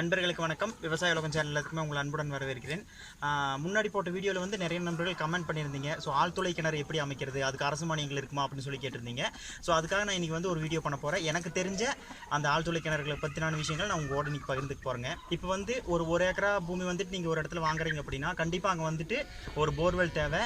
நண்பர்களுக்கு வணக்கம். விவசாய உலகம் சேனல் எல்லாத்துக்குமே உங்களை அன்புடன் வரவேற்கிறேன். முன்னாடி போட்ட வீடியோவில் வந்து நிறைய நண்பர்கள் கமெண்ட் பண்ணியிருந்தீங்க. ஸோ ஆழ்துளை கிணறு எப்படி அமைக்கிறது? அதுக்கு அரசு மானியங்கள் இருக்குமா அப்படின்னு சொல்லி கேட்டிருந்தீங்க. ஸோ அதுக்காக நான் இன்னைக்கு வந்து ஒரு வீடியோ பண்ண போகிறேன் எனக்கு தெரிஞ்ச அந்த ஆழ்துளை கிணறுகளை பற்றினான விஷயங்கள் நான் உங்களோட இன்னைக்கு பகிர்ந்துக்கு போகிறேங்க இப்போ வந்து ஒரு ஒரு ஏக்கரா பூமி வந்துட்டு நீங்கள் ஒரு இடத்துல வாங்குறீங்க அப்படின்னா கண்டிப்பாக அங்கே வந்துட்டு ஒரு போர்வெல் தேவை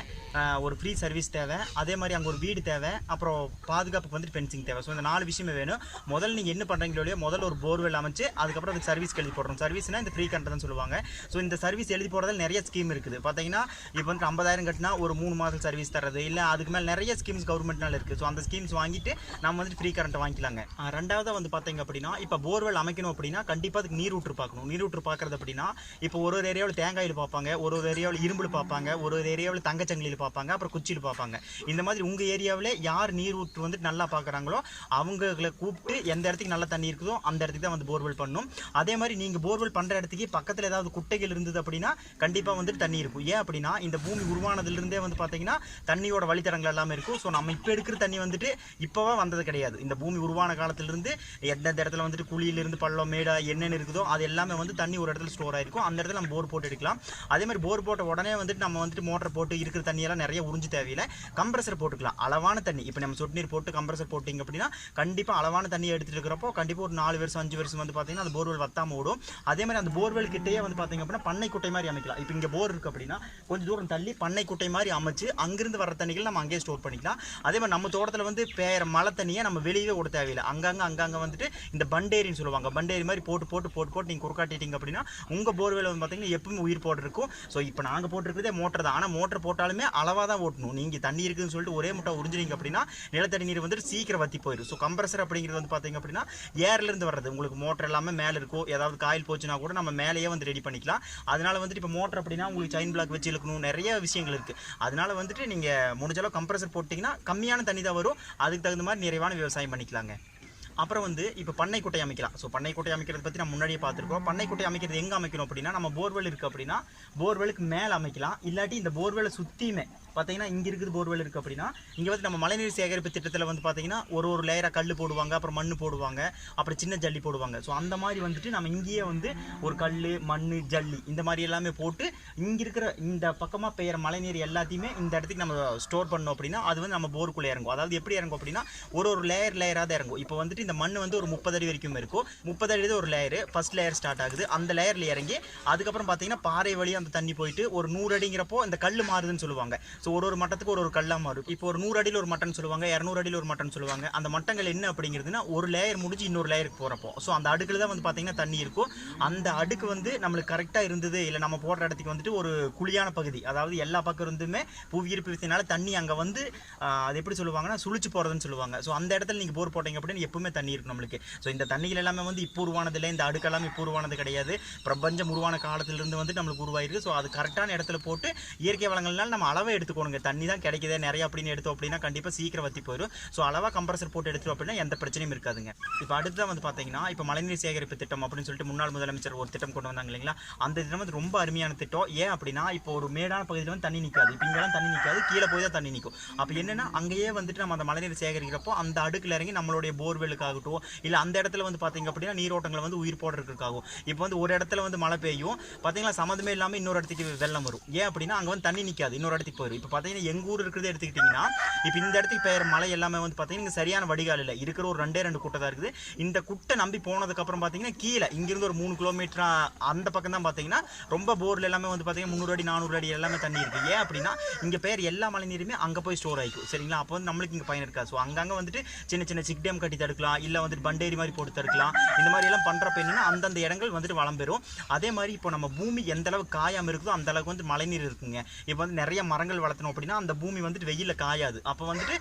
ஒரு ஃப்ரீ சர்வீஸ் தேவை அதே மாதிரி அங்கே ஒரு வீடு தேவை அப்புறம் பாதுகாப்புக்கு வந்துட்டு ஃபென்சிங் தேவை. ஸோ இந்த நாலு விஷயமே வேணும். முதல்ல நீங்கள் என்ன பண்ணுறீங்களோ முதல்ல ஒரு போர்வெல் அமைச்சு அதுக்கப்புறம் அதுக்கு சர்வீஸ் எழுதி போடுறோம் சர்வீஸ்னா இந்த ஃப்ரீ கரண்ட் தான் சொல்லுவாங்க. ஸோ இந்த சர்வீஸ் எழுதி போடுறதுல நிறைய ஸ்கீம் இருக்குது. பார்த்தீங்கன்னா இப்போ வந்து ஐம்பதாயிரம் கட்டினா ஒரு மூணு மாதம் சர்வீஸ் தரது இல்லை அதுக்கு மேலே நிறைய ஸ்கீம்ஸ் கவர்மெண்ட்னால இருக்குது ஸோ அந்த ஸ்கீம்ஸ் வாங்கிட்டு நம்ம வந்துட்டு ஃப்ரீ கரண்ட் வாங்கிக்கலாங்க. ரெண்டாவது வந்து பார்த்தீங்க அப்படின்னா இப்போ போர்வெல் அமைக்கணும் அப்படின்னா கண்டிப்பாக அதுக்கு நீர் ஊற்று பார்க்கணும். நீர் ஊற்று பார்க்கறது அப்படின்னா இப்போ ஒரு ஒரு ஏரியாவில் தேங்காயில் பார்ப்பாங்க. ஒரு ஒரு ஏரியாவில் இரும்பில் பார்ப்பாங்க. ஒரு ஒரு ஏரியாவில் தங்கச்சங்கிலியில் பார்ப்பாங்க. அப்புறம் குச்சியில் பார்ப்பாங்க. இந்த மாதிரி உங்கள் ஏரியாவில் யார் நீர் ஊற்று வந்துட்டு நல்லா பார்க்குறாங்களோ அவங்களை கூப்பிட்டு எந்த இடத்துக்கு நல்ல தண்ணி இருக்குதோ அந்த இடத்துக்கு தான் வந்து போர்வெல் பண்ணணும். அதே மாதிரி நீங்கள் போர்வெல் பண்ணுற இடத்துக்கு பக்கத்தில் ஏதாவது குட்டைகள் இருந்தது அப்படின்னா கண்டிப்பாக வந்துட்டு தண்ணி இருக்கும். ஏன் அப்படின்னா இந்த பூமி உருவானதுலேருந்தே வந்து பார்த்தீங்கன்னா தண்ணியோட வழித்தடங்கள் எல்லாமே இருக்கும். ஸோ நம்ம இப்போ எடுக்கிற தண்ணி வந்துட்டு இப்போவே வந்தது கிடையாது. இந்த பூமி உருவான காலத்திலிருந்து எந்தெந்த இடத்துல வந்துட்டு குழியிலிருந்து பள்ளம் மேடா என்னென்ன இருக்குதோ அது எல்லாமே வந்து தண்ணி ஒரு இடத்துல ஸ்டோர் ஆகிருக்கும் அந்த இடத்துல நம்ம போர் போட்டு எடுக்கலாம். அதே மாதிரி போர் போட்ட உடனே வந்துட்டு நம்ம வந்துட்டு மோட்டர் போட்டு இருக்கிற தண்ணியெல்லாம் நிறைய உறிஞ்சு தேவையில்லை. கம்ப்ரஸர் போட்டுக்கலாம். அளவான தண்ணி. இப்போ நம்ம சொட்டு நீர் போட்டு கம்ப்ரஸர் போட்டிங்க அப்படின்னா கண்டிப்பாக அளவான தண்ணி எடுத்துட்டு இருக்கிறப்போ கண்டிப்பாக ஒரு நாலு வருஷம் அஞ்சு வருஷம் வந்து பார்த்தீங்கன்னா அந்த போர்வெல் வத்தாமல் ஓடும். அதே மாதிரி அந்த போர்வெல் கிட்டேயே வந்து பார்த்தீங்க அப்படின்னா பண்ணை குட்டை மாதிரி அமைக்கலாம். இப்போ இங்கே போர் இருக்குது அப்படின்னா கொஞ்சம் தூரம் தள்ளி பண்ணை குட்டை மாதிரி அமைச்சு அங்கேருந்து வர தண்ணிகள் நம்ம அங்கேயே ஸ்டோர் பண்ணிக்கலாம். அதே மாதிரி நம்ம தோட்டத்தில் வந்து பேர மழை தண்ணியை நம்ம வெளியவே விட தேவையில்லை. அங்கங்கே அங்கங்கே வந்துட்டு இந்த பண்டேரின்னு சொல்லுவாங்க. பண்டேரி மாதிரி போட்டு போட்டு போட்டு போட்டு நீங்கள் குறுக்காட்டிட்டீங்க அப்படின்னா உங்கள் போர்வெல் வந்து பார்த்தீங்கன்னா எப்பவுமே உயிர் போட்டு இருக்கும். ஸோ இப்போ நாங்கள் போட்டிருக்கிறதே மோட்டர் தான். ஆனால் மோட்டர் போட்டாலுமே அளவாக தான் ஓட்டணும். நீங்கள் தண்ணி இருக்குதுன்னு சொல்லிட்டு ஒரே முட்டை உறிஞ்சினீங்க அப்படின்னா நிலத்தடி நீர் வந்துட்டு சீக்கிரம் வத்தி போயிடும். ஸோ கம்ப்ரஸர் அப்படிங்கிறது வந்து பார்த்தீங்க அப்படின்னா ஏர்லேருந்து வர்றது. உங்களுக்கு மோட்டர் எல்லாமே மேலே இருக்கும் ஏதாவது ஆயில் போச்சுன்னா கூட நம்ம மேலேயே வந்து ரெடி பண்ணிக்கலாம். அதனால வந்துட்டு இப்போ மோட்டர் அப்படின்னா உங்களுக்கு செயின் பிளாக் வச்சு இழுக்கணும். நிறைய விஷயங்கள் இருக்குது அதனால வந்துட்டு நீங்கள் முடிஞ்சளவு கம்ப்ரஸர் போட்டிங்கன்னா கம்மியான தண்ணி தான் வரும். அதுக்கு தகுந்த மாதிரி நிறைவான விவசாயம் பண்ணிக்கலாங்க. அப்புறம் வந்து இப்போ பண்ணை குட்டை அமைக்கலாம். ஸோ பண்ணை குட்டை பற்றி நம்ம முன்னாடியே பார்த்துருக்கோம். பண்ணை குட்டை அமைக்கிறது எங்கே அமைக்கணும் அப்படின்னா நம்ம போர்வெல் இருக்குது அப்படின்னா போர்வெலுக்கு மேலே அமைக்கலாம். இல்லாட்டி இந்த போர்வெலை சுற்றியுமே பார்த்தீங்கன்னா இங்கே இருக்குது போர்வெல் இருக்குது அப்படின்னா இங்கே வந்து நம்ம மழைநீர் சேகரிப்பு திட்டத்தில் வந்து பார்த்தீங்கன்னா ஒரு ஒரு லேயராக கல் போடுவாங்க அப்புறம் மண் போடுவாங்க அப்புறம் சின்ன ஜல்லி போடுவாங்க. ஸோ அந்த மாதிரி வந்துட்டு நம்ம இங்கேயே வந்து ஒரு கல் மண் ஜல்லி இந்த மாதிரி எல்லாமே போட்டு இங்கே இருக்கிற இந்த பக்கமாக பெய்கிற மழைநீர் எல்லாத்தையுமே இந்த இடத்துக்கு நம்ம ஸ்டோர் பண்ணோம் அப்படின்னா அது வந்து நம்ம போருக்குள்ளே இறங்கும். அதாவது எப்படி இறங்கும் அப்படின்னா ஒரு ஒரு லேயர் லேயராக தான் இறங்கும். இப்போ வந்துட்டு இந்த மண் வந்து ஒரு முப்பது அடி வரைக்கும் இருக்கும். முப்பது அடி தான் ஒரு லேயர் ஃபர்ஸ்ட் லேயர் ஸ்டார்ட் ஆகுது. அந்த லேயரில் இறங்கி அதுக்கப்புறம் பார்த்தீங்கன்னா பாறை வழியாக அந்த தண்ணி போயிட்டு ஒரு நூறு அடிங்கிறப்போ இந்த கல் மாறுதுன்னு சொல்லுவாங்க. ஸோ ஒரு ஒரு மட்டத்துக்கு ஒரு ஒரு கல்லாக மாறும். இப்போ ஒரு நூறு அடியில் ஒரு மட்டன் சொல்லுவாங்க இரநூறு அடியில் ஒரு மட்டன் சொல்லுவாங்க. அந்த மட்டங்கள் என்ன அப்படிங்கிறதுனா ஒரு லேயர் முடிஞ்சு இன்னொரு லேயருக்கு போகிறப்போ ஸோ அந்த அடுக்கில் தான் வந்து பார்த்தீங்கன்னா தண்ணி இருக்கும். அந்த அடுக்கு வந்து நம்மளுக்கு கரெக்டாக இருந்தது இல்லை நம்ம போடுற இடத்துக்கு வந்துட்டு ஒரு குழியான பகுதி. அதாவது எல்லா பக்கம் இருந்துமே புவியீர்ப்பு விசையினால தண்ணி அங்கே வந்து அது எப்படி சொல்லுவாங்கன்னா சுழிச்சு போகிறதுன்னு சொல்லுவாங்க. ஸோ அந்த இடத்துல நீங்கள் போர் போட்டீங்க அப்படின்னு எப்பவுமே தண்ணி இருக்கும் நம்மளுக்கு. ஸோ இந்த தண்ணிகள் எல்லாமே வந்து இப்போ உருவானது இல்லை இந்த அடுக்கெல்லாம் இப்போ உருவானது கிடையாது. பிரபஞ்சம் உருவான காலத்திலிருந்து வந்து நம்மளுக்கு உருவாயிருக்கு. ஸோ அது கரெக்டான இடத்துல போட்டு இயற்கை வளங்கள்னால நம்ம அளவை எடுத்துக்கணுங்க. தண்ணி தான் கிடைக்குதே. நிறைய அப்படின்னு எடுத்தோம் அப்படின்னா கண்டிப்பாக சீக்கிரம் வத்தி போயிடும் ஸோ அளவாக கம்ப்ரஸர் போட்டு எடுத்துரும் அப்படின்னா எந்த பிரச்சனையும் இருக்காதுங்க. இப்போ அடுத்ததான் வந்து பார்த்தீங்கன்னா இப்போ மழைநீர் சேகரிப்பு திட்டம் அப்படின்னு சொல்லிட்டு முன்னாள் முதலமைச்சர் ஒரு திட்டம் கொண்டு வந்தாங்க இல்லைங்களா? அந்த திட்டம் வந்து ரொம்ப அருமையான திட்டம். ஏன் அப்படின்னா இப்போ ஒரு மேடான பகுதியில் வந்து தண்ணி நிற்காது இப்போ இங்கெல்லாம் தண்ணி நிற்காது கீழே போய் தான் தண்ணி நிற்கும் அப்போ என்னன்னா அங்கேயே வந்துட்டு நம்ம அந்த மழைநீர் சேகரிக்கிறப்போ அந்த அடுக்கில் இறங்கி நம்மளுடைய போர்வெலுக்கு போர்வெலுக்காகட்டும் இல்லை அந்த இடத்துல வந்து பார்த்தீங்க அப்படின்னா நீரோட்டங்களை வந்து உயிர் போடுறதுக்காகும் இப்போ வந்து ஒரு இடத்துல வந்து மழை பெய்யும் பார்த்தீங்களா சம்மந்தமே இல்லாமல் இன்னொரு இடத்துக்கு வெள்ளம் வரும். ஏன் அப்படின்னா அங்கே வந்து தண்ணி நிற்காது இன்னொரு இடத்துக்கு போயிடும் இப்போ பார்த்தீங்கன்னா எங்கள் ஊர் இருக்கிறத எடுத்துக்கிட்டிங்கன்னா இப்போ இந்த இடத்துக்கு பெய்கிற மழை எல்லாமே வந்து பார்த்தீங்கன்னா சரியான வடிகால் இல்லை. இருக்கிற ஒரு ரெண்டே ரெண்டு குட்டை தான் இருக்குது. இந்த குட்டை நம்பி போனதுக்கப்புறம் பார்த்தீங்கன்னா கீழே இங்கிருந்து ஒரு மூணு கிலோமீட்டர் அந்த பக்கம் தான் பார்த்தீங்கன்னா ரொம்ப போரில் எல்லாமே வந்து பார்த்தீங்கன்னா முந்நூறு அடி நானூறு அடி எல்லாமே தண்ணி இருக்குது ஏன் அப்படின்னா இங்கே பெயர் எல்லா மழை நீருமே அங்கே போய் ஸ்டோர் ஆகிக்கும். சரிங்களா? அப்போ வந்து நம்மளுக்கு இங்கே பயன் இருக்காது. ஸோ அங்கங்கே வந்துட்டு சின்ன சின்ன சிக் டேம் கட்டி தடுக்கலாம் இல்லை வந்துட்டு பண்டேரி மாதிரி போட்டு தடுக்கலாம். இந்த மாதிரி எல்லாம் பண்ணுறப்ப என்னென்னா அந்தந்த இடங்கள் வந்துட்டு வளம் பெறும். அதே மாதிரி இப்போ நம்ம பூமி எந்த அளவுக்கு காயாமல் இருக்குதோ அந்த அளவுக்கு வந்து மழைநீர் இருக்குங்க. இப்போ வந்து நிறைய மரங்கள் வளர்த்தணும் அப்படின்னா அந்த பூமி வந்துட்டு வெயிலில் காயாது. அப்போ வந்துட்டு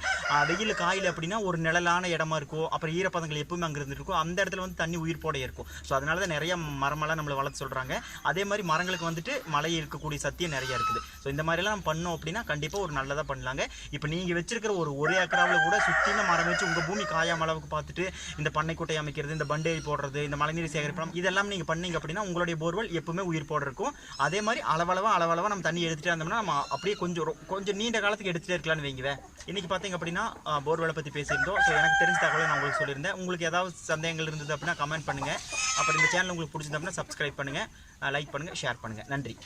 வெயில் காயில் அப்படின்னா ஒரு நிழலான இடமா இருக்கும் அப்புறம் ஈரப்பதங்கள் எப்பவுமே அங்கே இருந்துருக்கும் அந்த இடத்துல வந்து தண்ணி உயிர் போட இருக்கும் ஸோ அதனால தான் நிறைய மரமெல்லாம் நம்மளை வளர்த்து சொல்கிறாங்க அதே மாதிரி மரங்களுக்கு வந்துட்டு மழை இருக்கக்கூடிய சத்தியம் நிறைய இருக்குது. ஸோ இந்த மாதிரிலாம் நம்ம பண்ணோம் அப்படின்னா கண்டிப்பாக ஒரு நல்லதாக பண்ணலாங்க. இப்போ நீங்கள் வச்சிருக்கிற ஒரு ஒரு ஏக்கராவில் கூட சுற்றின மரம் வச்சு உங்கள் பூமி காயாம அளவுக்கு பார்த்துட்டு எடுத்துட்டு இந்த பண்ணைக்குட்டை அமைக்கிறது இந்த பண்டேரி போடுறது இந்த மழைநீர் சேகரிப்பு இதெல்லாம் நீங்கள் பண்ணீங்க அப்படின்னா உங்களுடைய போர்வெல் எப்பவுமே உயிர் போட இருக்கும். அதே மாதிரி அளவளவாக அளவளவாக நம்ம தண்ணி எடுத்துகிட்டே இருந்தோம்னா நம்ம அப்படியே கொஞ்சம் ரொ- கொஞ்சம் நீண்ட காலத்துக்கு எடுத்துகிட்டே இருக்கலாம்னு வைங்குவேன் இன்றைக்கி பார்த்தீங்க அப்படின்னா போர்வெலை பற்றி பேசியிருந்தோம். ஸோ எனக்கு தெரிஞ்ச தகவலை நான் உங்களுக்கு சொல்லியிருந்தேன். உங்களுக்கு ஏதாவது சந்தேகங்கள் இருந்தது அப்படின்னா கமெண்ட் பண்ணுங்கள் அப்புறம் இந்த சேனல் உங்களுக்கு பிடிச்சிருந்தோம்னா அப்படின்னா சப்ஸ்கிரைப் பண்ணுங்கள் லைக் பண்ணுங்கள் ஷேர் பண்ணுங்கள் நன்றி.